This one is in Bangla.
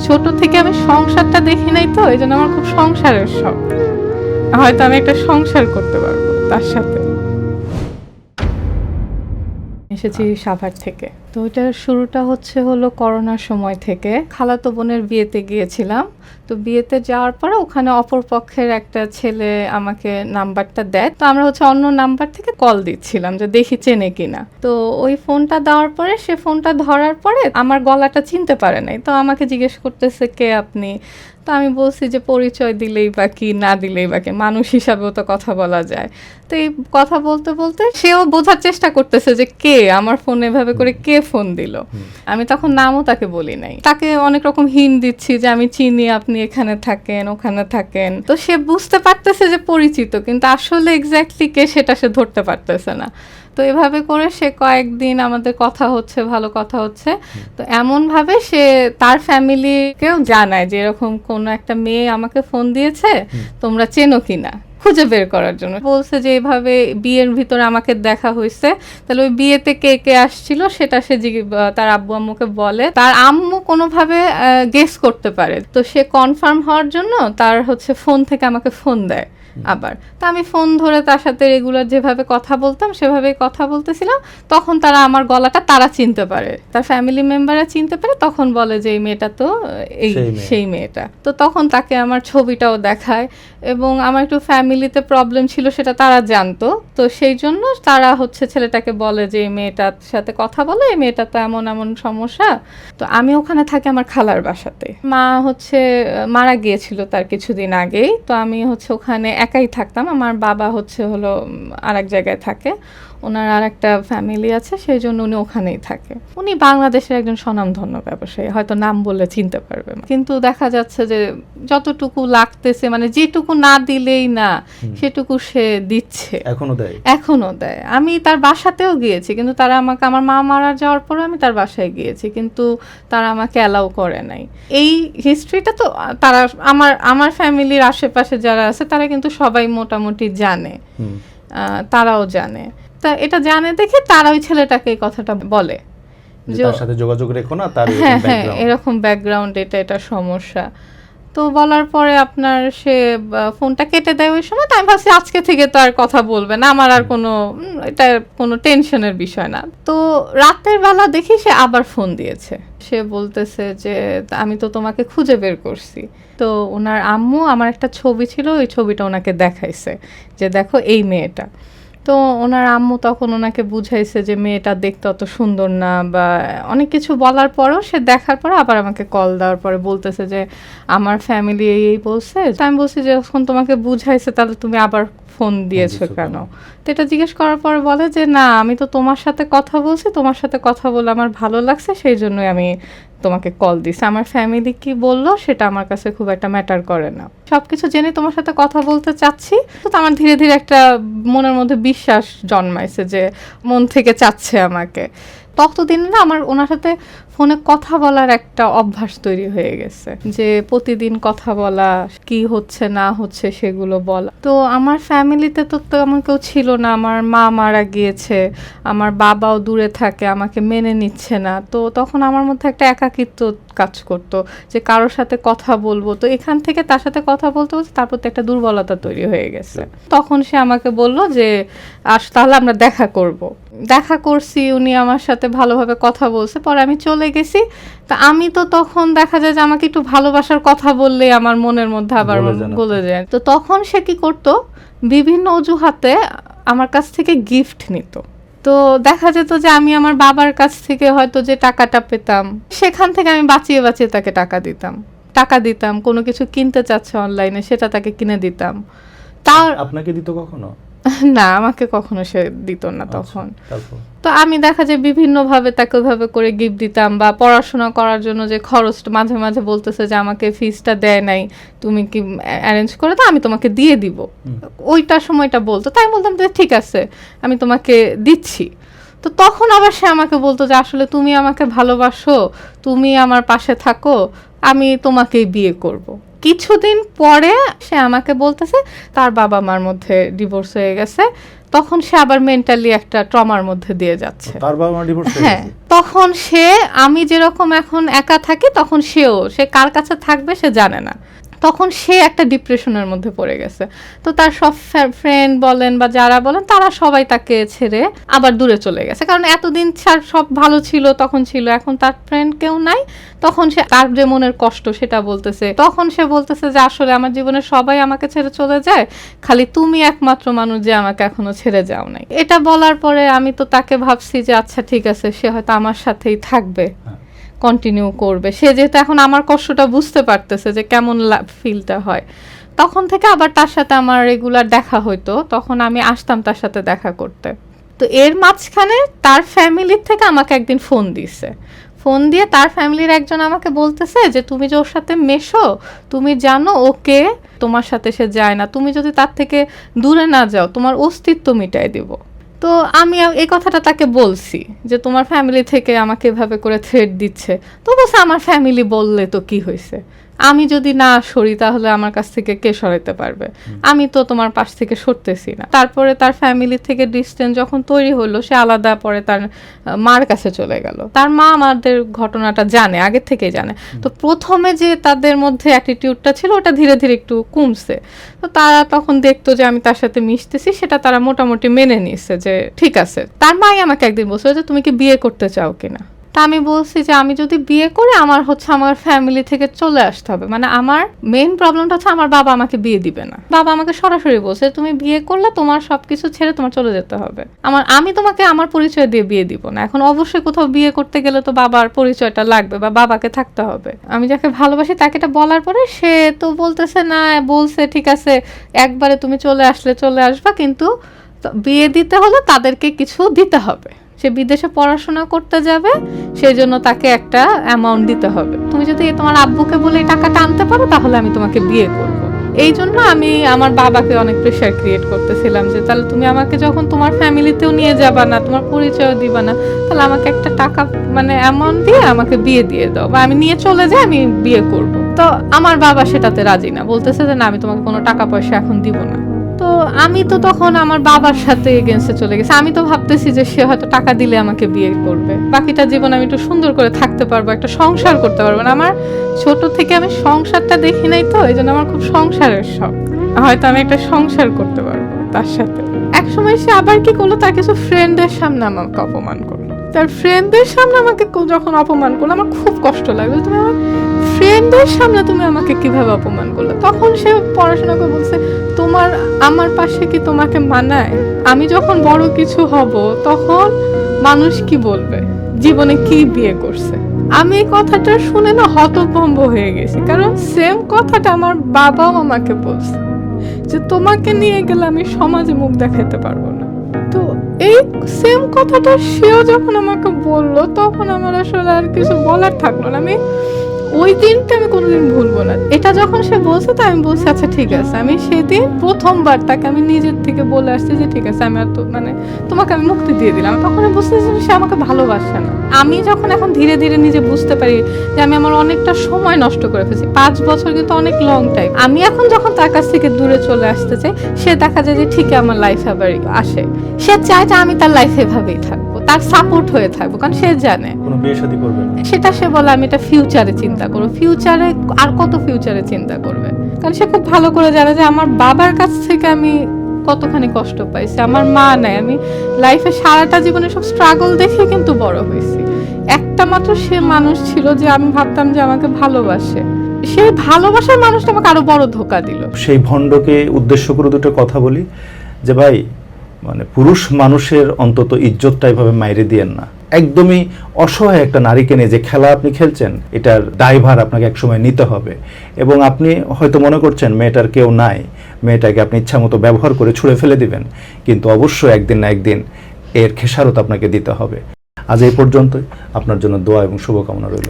ছোট থেকে আমি সংসারটা দেখি নাই তো, এই জন্য আমার খুব সংসারের শখ। হয়তো আমি একটা সংসার করতে পারব তার সাথে। এসেছি সাভার থেকে। তো ওইটার শুরুটা হচ্ছে হলো করোনার সময় থেকে। খালাতো বোনের বিয়েতে গিয়েছিলাম। তো বিয়েতে যাওয়ার পরে ওখানে অপর পক্ষের একটা ছেলে আমাকে নাম্বারটা দেয়। তো আমরা হচ্ছে অন্য নাম্বার থেকে কল দিচ্ছিলাম যে দেখি চেনে কিনা। তো ওই ফোনটা দেওয়ার পরে সে ফোনটা ধরার পরে আমার গলাটা চিনতে পারে নাই। তো আমাকে জিজ্ঞেস করতেছে কে আপনি? তো আমি বলছি যে পরিচয় দিলেই বা কি না দিলেই বা কি মানুষ হিসাবেও তো কথা বলা যায়। তো এই কথা বলতে বলতে সেও বোঝার চেষ্টা করতেছে যে কে আমার ফোন এভাবে করে কে ফোন দিল? আমি তখন নামও তাকে বলি নাই। তাকে অনেক রকম হিন দিচ্ছি যে আমি চিনি আপনি এখানে থাকেন ওখানে থাকেন। তো সে বুঝতে পারতেছে যে পরিচিত কিন্তু আসলে এক্স্যাক্টলি কে সেটা সে ধরতে পারতেছে না। তো এভাবে করে সে কয়েকদিন আমাদের কথা হচ্ছে, ভালো কথা হচ্ছে। তো এমন ভাবে সে তার ফ্যামিলিকেও জানায় যে এরকম কোনো একটা মেয়ে আমাকে ফোন দিয়েছে, তোমরা চেনো কিনা? খুঁজে বের করার জন্য। বলছে যে এভাবে বিয়ের ভিতরে আমাকে দেখা হয়েছে। তাহলে ওই বিয়েতে কে কে আসছিল সেটা সে তার আব্বু আম্মুকে বলে। তার আম্মু কোনোভাবে গেস করতে পারে। তো সে কনফার্ম হওয়ার জন্য তার হচ্ছে ফোন থেকে আমাকে ফোন দেয়। আবার। তা আমি ফোন ধরে তার সাথে রেগুলার যেভাবে কথা বলতাম সেভাবে কথা বলতেছিলাম। তখন তারা আমার গলাটা তারা চিনতে পারে। তার ফ্যামিলি মেম্বাররা চিনতে পারে তখন বলে যে এই মেয়েটা তো এই সেই মেয়েটা। তো তখন তাকে আমার ছবিটাও দেখায় এবং আমার একটু ফ্যামিলিতে প্রবলেম ছিল সেটা তারা জানতো। তো সেই জন্য তারা হচ্ছে ছেলেটাকে বলে যে এই মেয়েটার সাথে কথা বলে এই মেয়েটা তো এমন এমন সমস্যা। তো আমি ওখানে থাকি আমার খালার বাসাতে। মা হচ্ছে মারা গিয়েছিল তার কিছুদিন আগেই। তো আমি হচ্ছে ওখানে একাই থাকতাম। আমার বাবা হচ্ছে হলো আর এক জায়গায় থাকে। ওনার আর একটা ফ্যামিলি আছে সেই জন্য উনি ওখানেই থাকে। উনি বাংলাদেশের একজন স্বনামধন্য ব্যবসায়ী হয়তো নাম বললে চিনতে পারবে। কিন্তু দেখা যাচ্ছে যে যতটুকু লাগতেছে মানে যেটুকু না দিলেই না সেটুকু সে দিচ্ছে। এখনও দেয়? এখনও দেয়। আমি তার বাসাতেও গিয়েছি কিন্তু তারা আমাকে আমার মা মারা যাওয়ার পরে আমি তার বাসায় গিয়েছি কিন্তু তারা আমাকে অ্যালাউ করে নাই। এই হিস্ট্রিটা তো তারা আমার আমার ফ্যামিলির আশেপাশে যারা আছে তারা কিন্তু সবাই মোটামুটি জানে। আহ, তারাও জানে। তা এটা জানে দেখে তারা ওই ছেলেটাকে এই কথাটা বলে। তার সাথে যোগাযোগ রেখো না তার হ্যাঁ হ্যাঁ এরকম ব্যাকগ্রাউন্ড এটা এটা সমস্যা। তো বলার পরে আপনার সে ফোনটা কেটে দেয় ওই সময় আমি ভাবছি আজকে থেকে তো আর কথা বলবে না। আমার আর কোনো এটা কোনো টেনশনের বিষয় না। তো রাতের বেলা দেখি সে আবার ফোন দিয়েছে। সে বলতেছে যে, আমি তো তোমাকে খুঁজে বের করছি। তো ওনার আম্মু, আমার একটা ছবি ছিল, ওই ছবিটা ওনাকে দেখাইছে যে, দেখো এই মেয়েটা। তো ওনার আম্মু তখন ওনাকে বুঝাইছে যে মেয়েটা দেখতে অত সুন্দর না বা অনেক কিছু বলার পরেও সে দেখার পরে আবার আমাকে কল দেওয়ার পরে বলতেছে যে আমার ফ্যামিলি এই বলছে তো আমি বলছি যে যখন তোমাকে বুঝাইছে তাহলে তুমি আবার ফোন দিয়েছ কেন? তো এটা জিজ্ঞেস করার পরে বলে যে না আমি তো তোমার সাথে কথা বলছি তোমার সাথে কথা বলে আমার ভালো লাগছে সেই জন্যই আমি তোমাকে কল দিছে। আমার ফ্যামিলি কি বলল সেটা আমার কাছে খুব একটা ম্যাটার করে না। সব কিছু জেনে তোমার সাথে কথা বলতে চাচ্ছি। তো আমার ধীরে ধীরে একটা মনের মধ্যে বিশ্বাস জন্মাইছে যে মন থেকে চাচ্ছে আমাকে। ততদিন না আমার ওনার সাথে ফোনে কথা বলার একটা অভ্যাস তৈরি হয়ে গেছে যে প্রতিদিন কথা বলা, কি হচ্ছে, না হচ্ছে সেগুলো বলা। তো আমার ফ্যামিলিতে তো তেমন কেউ ছিল না। আমার মা মারা গিয়েছে, আমার বাবাও দূরে থাকে, আমাকে মেনে নিচ্ছে না। তো তখন আমার মধ্যে একটা একাকিত্ব কাজ করতো যে কারোর সাথে কথা বলব। তো এখান থেকে তার সাথে কথা বলতে বলতে তার প্রতি একটা দুর্বলতা তৈরি হয়ে গেছে। তখন সে আমাকে বলল যে, আস, তাহলে আমরা দেখা করব। দেখা করছি, উনি আমার সাথে ভালোভাবে কথা বলছে। পরে আমি চলে গেছি। তা আমি তো তখন দেখা যায় যে আমাকে একটু ভালোবাসার কথা বললেই আমার মনের মধ্যে আবার গলে যায়। তো তখন সে কি করতো? বিভিন্ন অজুহাতে আমার কাছ থেকে গিফট নিত। তো দেখা যেত যে আমি আমার বাবার কাছ থেকে হয়তো যে টাকাটা পেতাম সেখান থেকে আমি বাঁচিয়ে বাঁচিয়ে তাকে টাকা দিতাম। টাকা দিতাম কোনো কিছু কিনতে চাচ্ছে অনলাইনে সেটা তাকে কিনে দিতাম। তার আপনাকে দিত কখনো? না আমাকে কখনো সে দিত না তখন আচ্ছা, তো আমি দেখা যায় বিভিন্নভাবে তাকে ওইভাবে করে গিফট দিতাম বা পড়াশোনা করার জন্য যে খরচটা মাঝে মাঝে বলতেছে যে আমাকে ফিসটা দেয় নাই তুমি কি অ্যারেঞ্জ করে দাও আমি তোমাকে দিয়ে দিব হুম। ওইটার সময়টা বলতো তাই বলতাম যে ঠিক আছে আমি তোমাকে দিচ্ছি তো তখন আবার সে আমাকে বলতো যে আসলে তুমি আমাকে ভালোবাসো তুমি আমার পাশে থাকো আমি তোমাকেই বিয়ে করব। কিছুদিন পরে সে আমাকে বলতেছে তার বাবা মার মধ্যে ডিভোর্স হয়ে গেছে। তখন সে আবার মেন্টালি একটা ট্রমার মধ্যে দিয়ে যাচ্ছে। তার বাবা মা ডিভোর্স হ্যাঁ তখন সে আমি যেরকম এখন একা থাকি তখন সেও সে কার কাছে থাকবে সে জানে না। তখন সে একটা ডিপ্রেশনের মধ্যে পড়ে গেছে। তো তার সব ফ্রেন্ড বলেন বা যারা বলেন, তারা সবাই তাকে ছেড়ে আবার দূরে চলে গেছে। কারণ এতদিন ছাড় সব ভালো ছিল, তখন ছিল। এখন তার ফ্রেন্ড কেউ নাই। তখন সে তার যে মনের কষ্ট সেটা বলতেছে। তখন সে বলতেছে যে, আসলে আমার জীবনে সবাই আমাকে ছেড়ে চলে যায়। খালি তুমি একমাত্র মানুষ যে আমাকে এখনও ছেড়ে যাও নাই। এটা বলার পরে আমি তো তাকে ভাবছি যে আচ্ছা ঠিক আছে। সে হয়তো আমার সাথেই থাকবে। হ্যাঁ। কন্টিনিউ করবে। সে যেহেতু এখন আমার কষ্টটা বুঝতে পারতেছে যে কেমন ফিলটা হয়। তখন থেকে আবার তার সাথে আমার রেগুলার দেখা হইতো। তখন আমি আসতাম তার সাথে দেখা করতে। তো এর মাঝখানে তার ফ্যামিলির থেকে আমাকে একদিন ফোন দিছে। ফোন দিয়ে তার ফ্যামিলির একজন আমাকে বলতেছে যে, তুমি যে ওর সাথে মেশো, তুমি জানো ওকে তোমার সাথে সে যায় না। তুমি যদি তার থেকে দূরে না যাও, তোমার অস্তিত্ব মিটাই দিব। তো আমি এই কথাটা তাকে বলছি যে তোমার ফ্যামিলি থেকে আমাকে এভাবে করে থ্রেড দিচ্ছে। তো বলছে, আমার ফ্যামিলি বললে তো কি হয়েছে আমি যদি না সরি তাহলে আমার কাছ থেকে কে সরাইতে পারবে? আমি তো তোমার পাশ থেকে সরতেছি না। তারপরে তার ফ্যামিলি থেকে ডিস্টেন্স যখন তৈরি হলো সে আলাদা পরে তার মার কাছে চলে গেল। তার মা আমাদের ঘটনাটা জানে আগের থেকেই জানে। তো প্রথমে যে তাদের মধ্যে অ্যাটিটিউডটা ছিল ওটা ধীরে ধীরে একটু কমছে। তো তারা তখন দেখতো যে আমি তার সাথে মিশতেছি সেটা তারা মোটামুটি মেনে নিচ্ছে যে ঠিক আছে। তার মাই আমাকে একদিন বলছে যে তুমি কি বিয়ে করতে চাও কিনা? তা আমি বলছি যে আমি যদি বিয়ে করি, আমার হচ্ছে আমার ফ্যামিলি থেকে চলে আসতে হবে। মানে আমার মেইন প্রবলেমটা হচ্ছে আমার বাবা আমাকে বিয়ে দিবে না। বাবা আমাকে সরাসরি বলছে, তুমি বিয়ে করলে তোমার সবকিছু ছেড়ে তোমার চলে যেতে হবে। আমার, আমি তোমাকে আমার পরিচয় দিয়ে বিয়ে দিব না। এখন অবশ্যই কোথাও বিয়ে করতে গেলে তো বাবার পরিচয়টা লাগবে বা বাবাকে থাকতে হবে। আমি যাকে ভালোবাসি তাকে এটা বলার পরে সে তো বলতেছে, না, বলছে, ঠিক আছে, একবারে তুমি চলে আসলে চলে আসবা, কিন্তু বিয়ে দিতে হলে তাদেরকে কিছু দিতে হবে। সে বিদেশে পড়াশোনা করতে যাবে সেই জন্য তাকে একটা অ্যামাউন্ট দিতে হবে। তুমি যদি তোমার আব্বুকে বলে এই টাকাটা আনতে পারো, তাহলে আমি তোমাকে বিয়ে করব। এই জন্য আমি আমার বাবাকে অনেক প্রেশার ক্রিয়েট করতেছিলাম যে, তাহলে তুমি আমাকে যখন তোমার ফ্যামিলিতেও নিয়ে যাবা না, তোমার পরিচয় দিবা না, তাহলে আমাকে একটা টাকা মানে অ্যামাউন্ট দিয়ে আমাকে বিয়ে দিয়ে দাও। বা আমি নিয়ে চলে যাই, আমি বিয়ে করব। তো আমার বাবা সেটাতে রাজি না। বলতেছে যে, না, আমি তোমাকে কোনো টাকা পয়সা এখন দিব না। তো আমি তো তখন আমার বাবার সাথে এগেনস্টে চলে গেছি। আমি তো ভাবতেছি যে সে হয়তো টাকা দিলে আমাকে বিয়ে করবে। বাকিটা জীবন আমি একটু সুন্দর করে থাকতে পারব, একটা সংসার করতে পারব না। আমার ছোট থেকে আমি সংসারটা দেখি নাই তো এই জন্য আমার খুব সংসারের শখ। হয়তো আমি একটা সংসার করতে পারব তার সাথে। এক সময় সে আবার কি করল? তার কিছু ফ্রেন্ডের সামনে আমাকে অপমান করল। তার ফ্রেন্ডদের সামনে আমাকে যখন অপমান করল, আমার খুব কষ্ট লাগল। তুমি আমার ফ্রেন্ডদের সামনে তুমি আমাকে কীভাবে অপমান করলে? তখন সে পড়াশোনা করে বলছে, তোমার, আমার পাশে কি তোমাকে মানায়? আমি যখন বড় কিছু হব, তখন মানুষ কি বলবে? জীবনে কি বিয়ে করছে? আমি এই কথাটা শুনে না হতভম্ব হয়ে গেছি। কারণ সেম কথাটা আমার বাবাও আমাকে বলছে, যে তোমাকে নিয়ে গেলে আমি সমাজে মুখ দেখাতে পারব না। তো এই সেম কথাটা সেও যখন আমাকে বলল, তখন আমার আসলে আর কিছু বলার থাকল না। আমি ওই দিনটা আমি কোনোদিন ভুলবো না। এটা যখন সে বলছে, তো আমি বলছি আচ্ছা ঠিক আছে। আমি সেদিন প্রথমবার তাকে আমি নিজের থেকে বলে আসছি যে, ঠিক আছে, আমি আর তো মানে তোমাকে আমি মুক্তি দিয়ে দিলাম। তখন আমি বুঝতেছি যে, সে আমাকে ভালোবাসে না। আমি যখন এখন ধীরে ধীরে নিজে বুঝতে পারি যে, আমি আমার অনেকটা সময় নষ্ট করে ফেলছি, পাঁচ বছর কিন্তু অনেক লং টাইম আমি এখন যখন তার কাছ থেকে দূরে চলে আসতে চাই, সে দেখা যায় যে, ঠিকই আমার লাইফ আবার আসে। সে চায় যে, আমি তার লাইফে এভাবেই থাকব তার সাপোর্ট হয়ে থাকব কারণ সে জানে। কোনো বিয়ে শাদী করবে না। সেটা সে বলে আমি এটা ফিউচারে চিন্তা করব। ফিউচারে আর কত ফিউচারে চিন্তা করবে? কারণ সে খুব ভালো করে জানে যে আমার বাবার কাছ থেকে আমি কতখানি কষ্ট পাইছি। আমার মা নাই। আমি লাইফে সারাটা জীবনে সব স্ট্রাগল দেখে কিন্তু বড় হয়েছি। একটা মাত্র সে মানুষ ছিল যে আমি ভাবতাম যে আমাকে ভালোবাসে। সেই ভালোবাসার মানুষটা আমাকে আরও বড় ধোকা দিল। সেই ভণ্ডকে উদ্দেশ্য করে দুটো কথা বলি যে ভাই মানে পুরুষ মানুষের অন্তত ইজ্জতটা এভাবে মাইরে দিয়েন না। একদমই অসহায় একটা নারীকে নিয়ে যে খেলা আপনি খেলছেন, এটার দায়ভার আপনাকে একসময় নিতে হবে। এবং আপনি হয়তো মনে করছেন, মেয়েটার কেউ নাই, মেয়েটাকে আপনি ইচ্ছামতো ব্যবহার করে ছুঁড়ে ফেলে দিবেন। কিন্তু অবশ্যই একদিন না একদিন এর খেসারত আপনাকে দিতে হবে। আজ এই পর্যন্তই। আপনার জন্য দোয়া এবং শুভকামনা রইল.